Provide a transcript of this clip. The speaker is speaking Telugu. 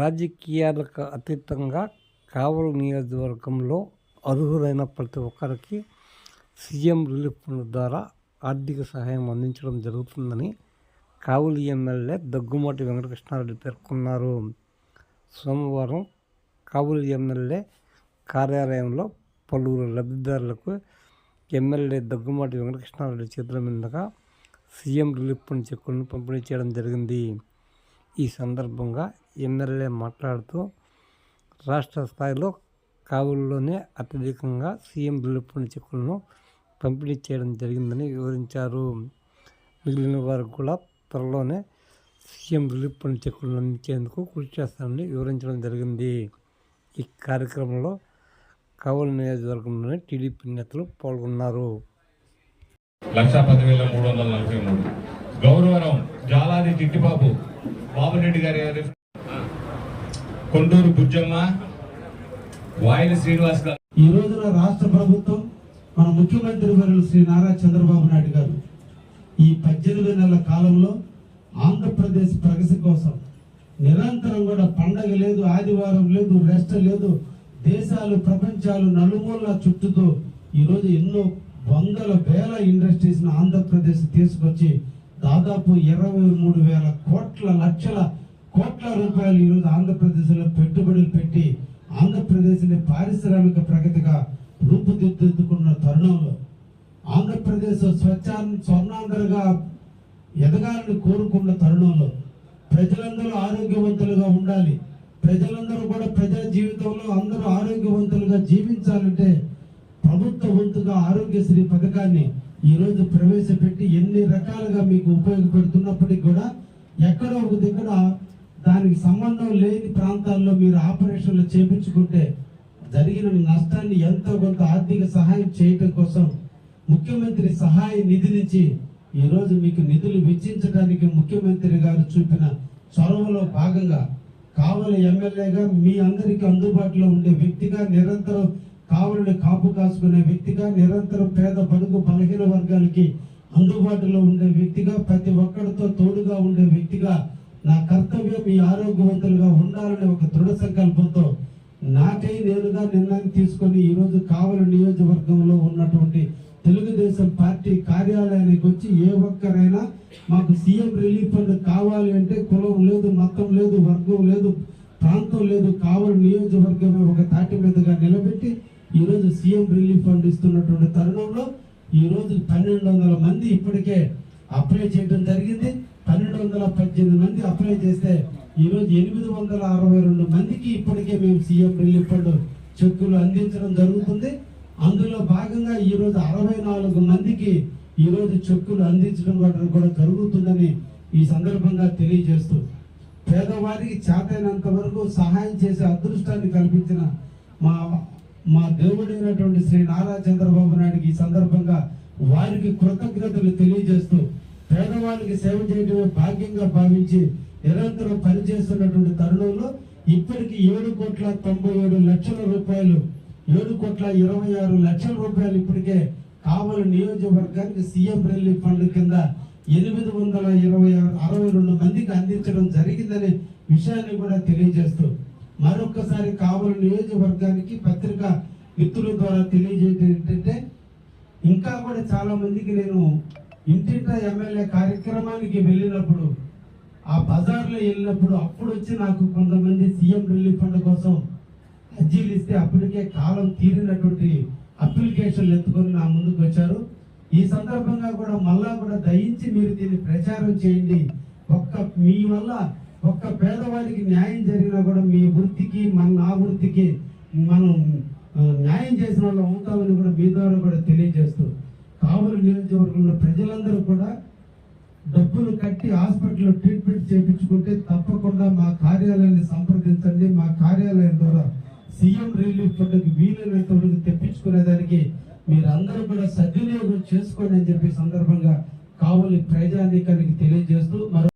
రాజకీయాలకు అతీతంగా కావలి నియోజకవర్గంలో అర్హులైన ప్రతి ఒక్కరికి సీఎం రిలీఫ్ ఫండ్ ద్వారా ఆర్థిక సహాయం అందించడం జరుగుతుందని కావలి ఎమ్మెల్యే దగ్గుమాటి వెంకటకృష్ణారెడ్డి పేర్కొన్నారు. సోమవారం కావలి ఎమ్మెల్యే కార్యాలయంలో పలువురు లబ్ధిదారులకు ఎమ్మెల్యే దగ్గుమాటి వెంకటకృష్ణారెడ్డి చేతుల మీదుగా సీఎం రిలీఫ్ ఫండ్ చెక్కులను పంపిణీ చేయడం జరిగింది. ఈ సందర్భంగా ఎమ్మెల్యే మాట్లాడుతూ రాష్ట్ర స్థాయిలో కావుల్లోనే అత్యధికంగా సీఎం రిలీఫ్ చెక్కులను పంపిణీ చేయడం జరిగిందని వివరించారు. మిగిలిన వారికి కూడా త్వరలోనే సీఎం రిలీఫ్ ఫండ్ చెక్కులను అందించేందుకు కృషి చేస్తానని వివరించడం జరిగింది. ఈ కార్యక్రమంలో కావలి నియోజకవర్గంలోని టీడీపీ నేతలు పాల్గొన్నారు. లక్ష పదివేల మూడు వందల నలభై మూడు. గౌరవరం జాలాది తిట్టిబాబు బాబురెడ్డి గారి కొండూరు బుజ్జమ్మ వాయిల శ్రీనివాస్ గారు. ఈ రోజున రాష్ట్ర ప్రభుత్వం మన ముఖ్యమంత్రి వర్యులు శ్రీ నారా చంద్రబాబు నాయుడు గారు ఈ పద్దెనిమిది నెలల కాలంలో ఆంధ్రప్రదేశ్ ప్రగతి కోసం నిరంతరం కూడా పండగ లేదు ఆదివారం లేదు రెస్ట్ లేదు దేశాలు ప్రపంచాలు నలుమూల చుట్టూతో ఈరోజు ఎన్నో వందల వేల ఇండస్ట్రీస్ ఆంధ్రప్రదేశ్ తీసుకొచ్చి దాదాపు ఇరవై మూడు వేల కోట్ల లక్షల కోట్ల రూపాయలు ఈరోజు ఆంధ్రప్రదేశ్లో పెట్టుబడులు పెట్టి ఆంధ్రప్రదేశ్ని పారిశ్రామిక ప్రగతిగా రూపుదిద్దుకున్న తరుణంలో ఆంధ్రప్రదేశ్ స్వచ్ఛా స్వర్ణాంధ్రగా ఎదగాలని కోరుకున్న తరుణంలో ప్రజలందరూ ఆరోగ్యవంతులుగా ఉండాలి. ప్రజలందరూ కూడా ప్రజా జీవితంలో అందరూ ఆరోగ్యవంతులుగా జీవించాలంటే ప్రభుత్వ వంతుగా ఆరోగ్యశ్రీ పథకాన్ని ఈరోజు ప్రవేశపెట్టి ఎన్ని రకాలుగా మీకు ఉపయోగపెడుతున్నప్పటికీ కూడా ఎక్కడో ఒక దగ్గర దానికి సంబంధం లేని ప్రాంతాల్లో మీరు ఆపరేషన్లు చేపించుకుంటే జరిగిన నష్టాన్ని ఎంతో కొంత ఆర్థిక సహాయం చేయటం కోసం ముఖ్యమంత్రి సహాయ నిధి నుంచి ఈ రోజు మీకు నిధులు వెచ్చించడానికి ముఖ్యమంత్రి గారు చూపిన చొరవలో భాగంగా కావలి ఎమ్మెల్యేగా మీ అందరికీ అందుబాటులో ఉండే వ్యక్తిగా నిరంతరం కావలిని కాపు కాసుకునే వ్యక్తిగా నిరంతరం పేద బడుగు బలహీన వర్గాలకి అందుబాటులో ఉండే వ్యక్తిగా ప్రతి ఒక్కరితో తోడుగా ఉండే వ్యక్తిగా నా కర్తవ్యం మీ ఆరోగ్యవంతులుగా ఉండాలనే ఒక దృఢ సంకల్పంతో నాకై నేనుగా నిర్ణయం తీసుకొని ఈరోజు కావలి నియోజకవర్గంలో ఉన్నటువంటి తెలుగుదేశం పార్టీ కార్యాలయానికి వచ్చి ఏ ఒక్కరైనా మాకు సీఎం రిలీఫ్ ఫండ్ కావాలి అంటే కులం లేదు మతం లేదు వర్గం లేదు ప్రాంతం లేదు కావలి నియోజకవర్గమే ఒక తాటి మీదుగా నిలబెట్టి ఈరోజు సీఎం రిలీఫ్ ఫండ్ ఇస్తున్నటువంటి తరుణంలో ఈరోజు పన్నెండు వందల మంది ఇప్పటికే అప్లై చేయడం జరిగింది. పన్నెండు వందల పద్దెనిమిది మంది అప్లై చేస్తే ఈరోజు ఎనిమిది వందల అరవై రెండు మందికి ఇప్పటికే మేము సీఎం రిలీఫ్ ఫండ్ చెక్కులు అందించడం జరుగుతుంది. అందులో భాగంగా ఈరోజు అరవై నాలుగు మందికి ఈరోజు చెక్కులు అందించడం కూడా కూడా జరుగుతుందని ఈ సందర్భంగా తెలియజేస్తూ పేదవారికి చేతైనంత వరకు సహాయం చేసే అదృష్టాన్ని కల్పించిన మా మా దేవుడైనటువంటి శ్రీ నారా చంద్రబాబు నాయుడికి ఈ సందర్భంగా వారికి కృతజ్ఞతలు తెలియజేస్తూ పేదవాళ్ళకి సేవ చేయడమే భాగ్యంగా భావించి నిరంతరం పనిచేస్తున్నటువంటి తరుణంలో ఇప్పటికి ఏడు కోట్ల తొంభై ఏడు లక్షల రూపాయలు ఏడు కోట్ల ఇరవై ఆరు లక్షల రూపాయలు ఇప్పటికే కావలి నియోజకవర్గానికి సీఎం రిలీఫ్ ఫండ్ కింద ఎనిమిది వందల ఇరవై ఆరు అరవై రెండు మందికి అందించడం జరిగిందనే విషయాన్ని కూడా తెలియజేస్తూ మరొకసారి కావలి నియోజకవర్గానికి పత్రిక మిత్రుల ద్వారా తెలియజేయడం ఏంటంటే ఇంకా కూడా చాలా మందికి నేను ఇంటింటా ఎమ్మెల్యే కార్యక్రమానికి వెళ్ళినప్పుడు ఆ బజార్లో వెళ్ళినప్పుడు అప్పుడు వచ్చి నాకు కొంతమంది సీఎం రిలీఫ్ ఫండ్ కోసం అర్జీలు ఇస్తే అప్పటికే కాలం తీరినటువంటి అప్లికేషన్లు ఎత్తుకొని నా ముందుకు వచ్చారు. ఈ సందర్భంగా కూడా మళ్ళా కూడా దయించి మీరు దీన్ని ప్రచారం చేయండి. ఒక్క మీ వల్ల ఒక్క పేదవాడికి న్యాయం జరిగినా కూడా మీ వృత్తికి మన నా వృత్తికి మనం న్యాయం చేసిన వాళ్ళు అవుతామని కూడా మీ ద్వారా కూడా తెలియజేస్తూ కావలి నియోజకవర్గంలో ప్రజలందరూ కూడా డబ్బులు కట్టి హాస్పిటల్లో ట్రీట్మెంట్ చేయించుకుంటే తప్పకుండా మా కార్యాలయాన్ని సంప్రదించండి. మా కార్యాలయం ద్వారా సీఎం రిలీఫ్ ఫండ్కి వీలైనంత వరకు తెప్పించుకునేదానికి మీరందరూ కూడా సద్వినియోగం చేసుకోండి అని చెప్పి సందర్భంగా కావలి ప్రజానీకానికి తెలియజేస్తూ మరో